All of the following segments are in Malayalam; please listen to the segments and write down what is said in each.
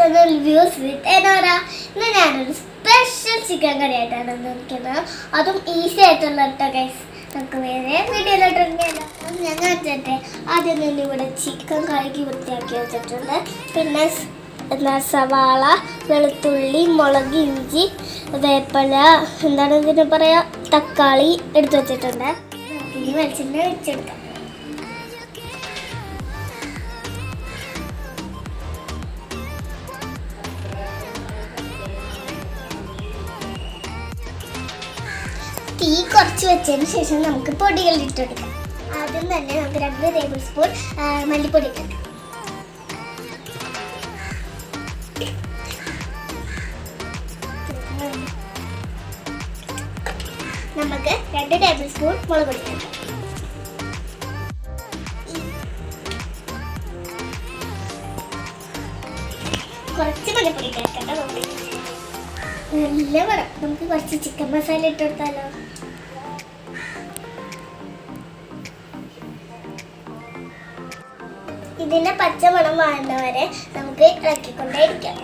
ചാനൽ വ്യൂസ് വിത്ത് എനോറ ഇന്ന് ഞാനൊരു സ്പെഷ്യൽ ചിക്കൻ കറി ആയിട്ടാണ് നിൽക്കുന്നത് അതും ഈസി ആയിട്ടുള്ള കേട്ടോ ഗൈസ് നമുക്ക് വേറെ വീഡിയോയിലോട്ട് ഇറങ്ങിയാലോ? അപ്പം ഞാൻ വെച്ചിട്ട് ആദ്യം തന്നെ ഇവിടെ ചിക്കൻ കഴുകി വൃത്തിയാക്കി വെച്ചിട്ടുണ്ട്. പിന്നെ എന്താ സവാള വെളുത്തുള്ളി മുളക് ഇഞ്ചി വേപ്പല എന്താണ് ഇതിന് പറയുക തക്കാളി എടുത്തു വെച്ചിട്ടുണ്ട്. ഇനി വെളിച്ചെണ്ണ വെച്ചെടുക്കാം തീ കുറച്ച് വെച്ചതിന് ശേഷം നമുക്ക് പൊടികൾ ഇട്ടെടുക്കാം. ആദ്യം തന്നെ നമുക്ക് രണ്ട് ടേബിൾ സ്പൂൺ മല്ലിപ്പൊടി ഇട്ടെടുക്കാം നമുക്ക് രണ്ട് ടേബിൾ സ്പൂൺ മുളക് പൊടി കുറച്ച് മല്ലിപ്പൊടി ഇട്ടെടുക്കട്ടോ നമുക്ക് നല്ല മണം നമുക്ക് കുറച്ച് ചിക്കൻ മസാല ഇട്ട് കൊടുത്താലോ? ഇതിന്റെ പച്ചമണം വാഴുന്നവരെ നമുക്ക് ഇളക്കിക്കൊണ്ടേയിരിക്കാം.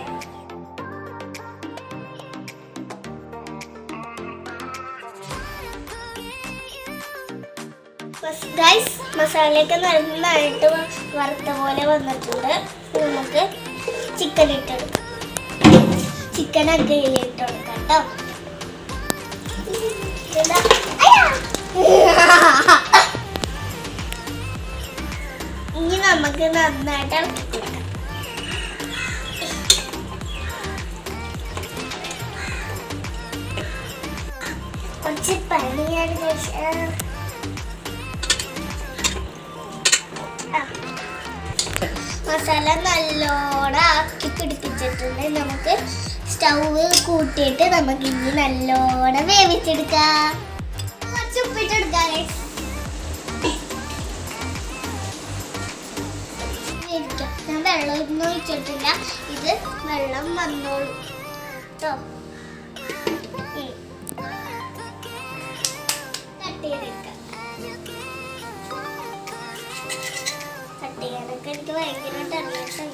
ഗൈസ് മസാലയൊക്കെ നന്നായിട്ട് വറുത്ത പോലെ വന്നിട്ടുണ്ട്. നമുക്ക് ചിക്കൻ ഇട്ടെടുക്കാം ചിക്കൻ അഗ്രയിലിട്ട് കൊടുക്കാം കേട്ടോ. ഇനി നമുക്ക് നന്നായിട്ട് ഇളക്കി കൊടുക്കാം. കുറച്ച് പണിയാണ്. മസാല നല്ലോണം ആക്കി പിടിപ്പിച്ചിട്ടുണ്ട്. നമുക്ക് സ്റ്റൗവ് കൂട്ടിയിട്ട് നമുക്ക് ഇനി നല്ലോണം വേവിച്ചെടുക്കാം. കുറച്ച് ഉപ്പിട്ടെടുക്കാം ഞാൻ വെള്ളം ഒന്നും ഒഴിച്ചിട്ടില്ല. ഇത് വെള്ളം വന്നോളൂ. കേട്ടോ കട്ട് ചെയ്തെടുക്കാം എനിക്ക് ഭയങ്കരമായിട്ട് അറിയാം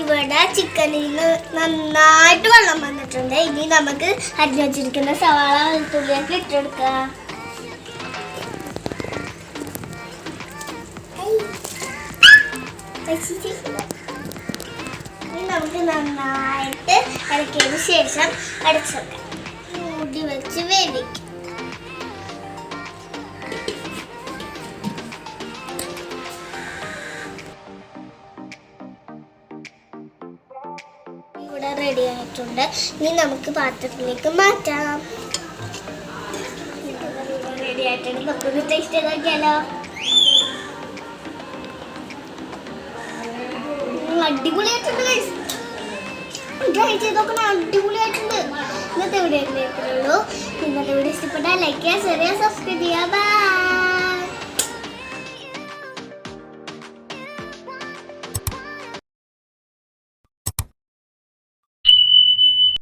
ഇവിടെ ചിക്കനിൽ നിന്ന് നന്നായിട്ട് വെള്ളം വന്നിട്ടുണ്ട്. ഇനി നമുക്ക് അരിഞ്ഞു വെച്ചിരിക്കുന്ന സവാള വെളുത്തുള്ളിയൊക്കെ ഇട്ടെടുക്കാം. നമുക്ക് നന്നായിട്ട് ഇടയ്ക്കതിന് ശേഷം അടച്ചു വെക്കാം. മൂടി വെച്ച് വേവിക്കും. റെഡി ആയിട്ടുണ്ട്. ഇനി നമുക്ക് പാത്രത്തിലേക്ക് മാറ്റാം. അടിപൊളിയായിട്ടുണ്ട് അടിപൊളിയായിട്ടുണ്ട്. ഇന്നത്തെ വീഡിയോ ഇന്നത്തെ വീഡിയോ ഇഷ്ടപ്പെട്ടാൽ ലൈക്ക് ചെയ്യുക ചെറിയ സബ്സ്ക്രൈബ് ചെയ്യുക. ബൈ